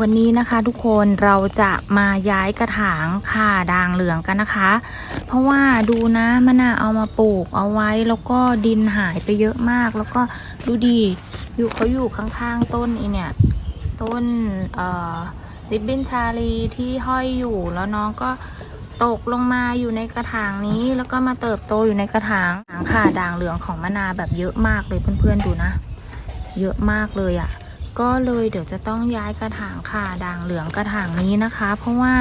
วันนี้นะคะทุกคนเราจะมาย้ายกระถางข่าด่างเหลืองกันนะคะ เพราะว่าดูนะมะนาวเอามาปลูกเอาไว้แล้วก็ดินหายไปเยอะมาก แล้วก็ดูดีอยู่เขาอยู่ข้างๆต้นอีเนี่ยต้นเอ่อริบบิ้นชาลีที่ห้อยอยู่แล้วน้องก็ตกลงมาอยู่ในกระถางนี้แล้วก็มาเติบโตอยู่ในกระถางข่าด่างเหลืองของมะนาวแบบเยอะมากเลยเพื่อนๆดูนะ เยอะมากเลยอะ่ะ ก็เลยเดี๋ยวจะต้องย้ายกระถางข่าด่างเหลืองกระถางนี้นะคะ เพราะว่า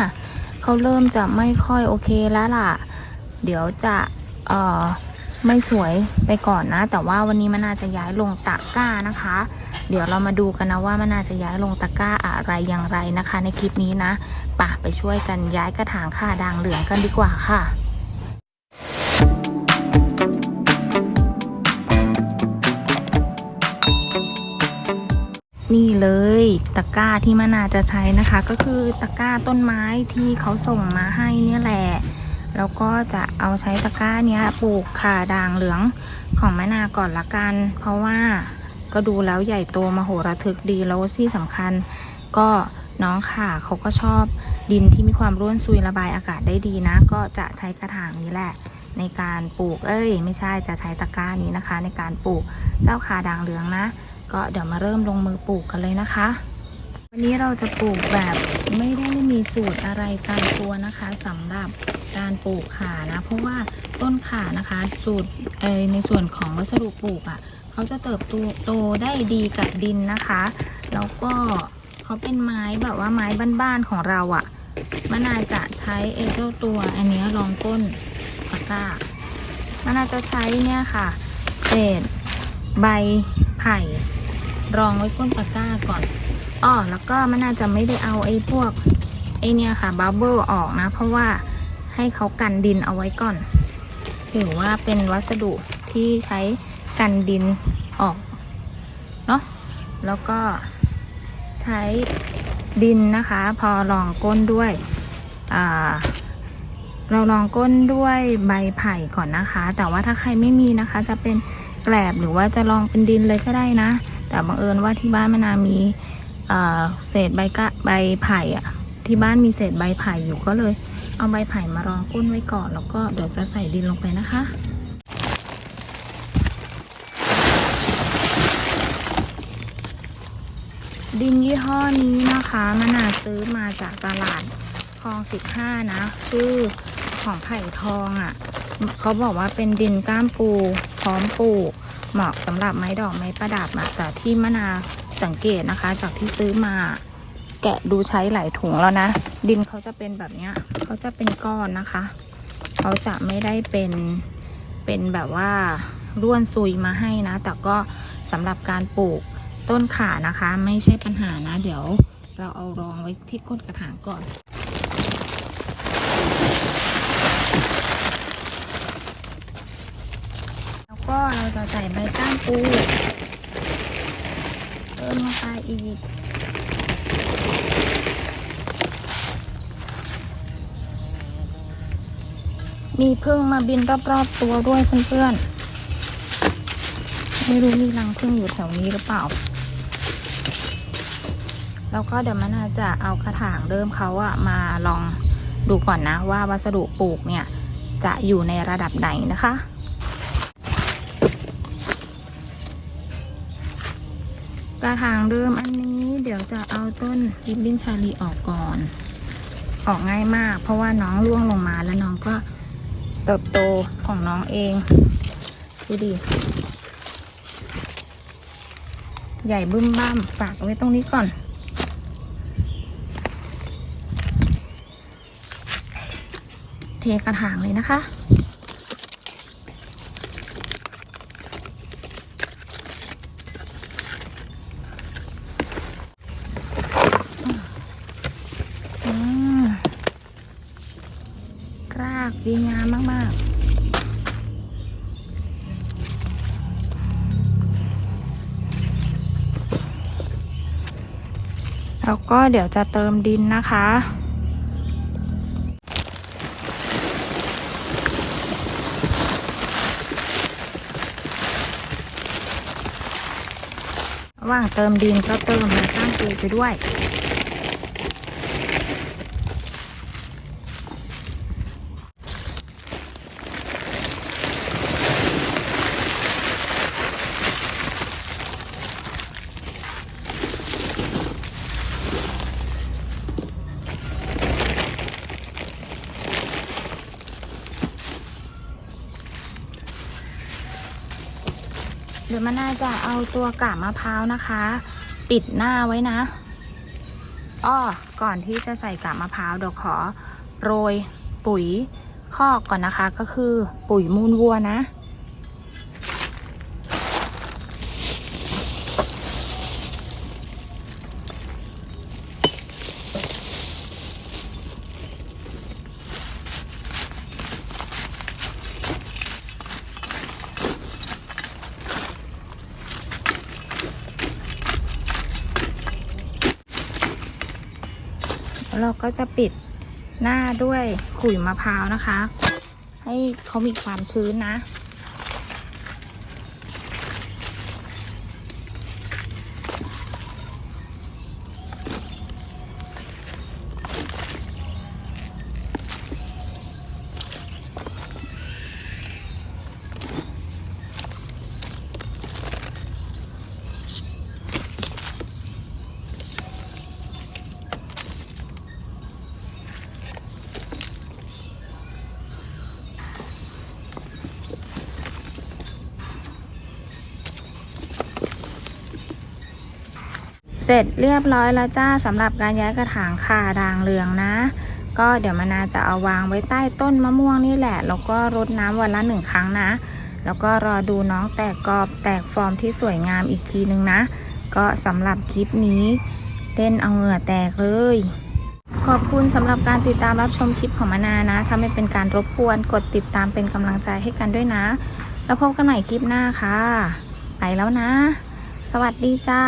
เขาเริ่มจะไม่ค่อยโอเคแล้วล่ะ เดี๋ยวจะเอ่อไม่สวยไปก่อนนะ แต่ว่าวันนี้มันน่าจะย้ายลงตะกร้านะคะ เดี๋ยวเรามาดูกันนะว่ามันน่าจะย้ายลงตะกร้าอะไรอย่างไรนะคะ ในคลิปนี้นะป่ะไปช่วยกันย้ายกระถางข่าด่างเหลืองกันดีกว่าค่ะ นี่เลยตะกร้าที่มะนาจะใช้นะคะ ก็คือตะกร้าต้นไม้ที่เขาส่งมาให้เนี่ยแหละแล้วก็จะเอาใช้ตะกร้าเนี้ยปลูกข่าด่างเหลืองของมะนาก่อนละกัน เพราะว่าก็ดูแล้วใหญ่โตมโหระทึกดีแล้วที่สำคัญ ก็น้องข่าเขาก็ชอบดินที่มีความร่วนซุยระบายอากาศได้ดีนะ ก็จะใช้กระถางนี้แหละในการปลูก เอ้ย ไม่ใช่จะใช้ตะกร้านี้นะคะ ในการปลูกเจ้าขาด่างเหลืองนะ ก็เดี๋ยวมาเริ่มลงมือปลูกกันเลยนะคะ วันนี้เราจะปลูกแบบไม่ได้มีสูตรอะไรตายตัวนะคะสำหรับการปลูกข่านะ เพราะว่าต้นข่านะคะ สูตรในส่วนของวัสดุปลูกอะ่ะเขาจะเติบโตโตได้ดีกับดินนะคะแล้วก็เขาเป็นไม้แบบว่าไม้บ้านๆของเราอะ่ะมะนอาวจะใช้เอเจ้าตัวอันนี้รองก้นตะกร้ามะนอาวจะใช้เนี่ยค่ะ เศษใบไผ่ รองไว้ก้นตะกร้าก่อนอ้อแล้วก็มันน่าจะไม่ได้เอาไอ้พวกไอเนี่ยค่ะบับเบิลออกนะ เพราะว่าให้เขากันดินเอาไว้ก่อน ถือว่าเป็นวัสดุที่ใช้กันดินออกเนาะแล้วก็ใช้ดินนะคะ พอรองก้นด้วยเราลองก้นด้วยใบไผ่ก่อนนะคะ แต่ว่าถ้าใครไม่มีนะคะ จะเป็นแกลบหรือว่าจะลองเป็นดินเลยก็ได้นะ แต่บังเอิญว่าที่บ้านมะนามีเศษใบกะใบไผ่อะที่บ้านมีเศษใบไผ่อยู่ก็เลย เอาใบไผ่มารองก้นไว้ก่อน แล้วก็เดี๋ยวจะใส่ดินลงไปนะคะดินยี่ห้อนี้นะคะมะนาวซื้อมาจากตลาดคลอง15นะ ชื่อของไผ่ทองอะ่ะ เขาบอกว่าเป็นดินก้ามปูพร้อมปลูก เหมาะสำหรับไม้ดอกไม้ประดับอะแต่ที่มะนาสังเกตนะคะ จากที่ซื้อมา แกะดูใช้หลายถุงแล้วนะ ดินเขาจะเป็นแบบเนี้ยเขาจะเป็นก้อนนะคะ เขาจะไม่ได้เป็นเป็นแบบว่าร่วนซุยมาให้นะ แต่ก็สำหรับการปลูกต้นขานะคะ ไม่ใช่ปัญหานะ เดี๋ยวเราเอารองไว้ที่ก้นกระถางก่อน แล้ว ก็เราจะใส่ใบก้ามปูเพิ่มลงไปอีก มีพึ่งมาบินรอบๆตัวด้วยเพื่อนๆ ไม่รู้มีรังพึ่งอยู่แถวนี้หรือเปล่า แล้วก็เดี๋ยวมันอาจจะเอากระถางเริ่มเขาอะมาลองดูก่อนนะว่าวัสดุปลูกเนี่ยจะอยู่ในระดับไหนนะคะ กระถางเดิมอันนี้เดี๋ยวจะเอาต้นริบบิ้นชาลีออกก่อน ออกง่ายมาก เพราะว่าน้องร่วงลงมาแล้วน้องก็เติบโตของน้องเองดูดิใหญ่บึ้มบ้ามฝากไว้ตรงนี้ก่อน เทกระถางเลยนะคะากดีงามมาก ๆแล้วก็เดี๋ยวจะเติมดินนะคะ ว่างเติมดินก็เติมน้ำตาลปูไปด้วย เดี๋ยวมันน่าจะเอาตัวกาบมะพร้าวนะคะ ปิดหน้าไว้นะอ้อก่อนที่จะใส่กาบมะพร้าวเดี๋ยวขอโรยปุ๋ยคอกก่อนนะคะ ก็คือปุ๋ยมูลวัวนะ เราก็จะปิดหน้าด้วยขุยมะพร้าวนะคะ ให้เขามีความชื้นนะ เสร็จเรียบร้อยแล้วจ้าสำหรับการย้ายกระถางข่าด่างเหลืองนะ ก็เดี๋ยวมานาจะเอาวางไว้ใต้ต้นมะม่วงนี่แหละ แล้วก็รดน้ำวันละหนึ่งครั้งนะ แล้วก็รอดูน้องแตกกรอบแตกฟอร์มที่สวยงามอีกทีนึงนะ ก็สำหรับคลิปนี้เล่นเอาเหงื่อแตกเลย ขอบคุณสำหรับการติดตามรับชมคลิปของมานานะ ถ้าไม่เป็นการรบกวนกดติดตามเป็นกำลังใจให้กันด้วยนะ แล้วพบกันใหม่คลิปหน้าค่ะ ไปแล้วนะ สวัสดีจ้า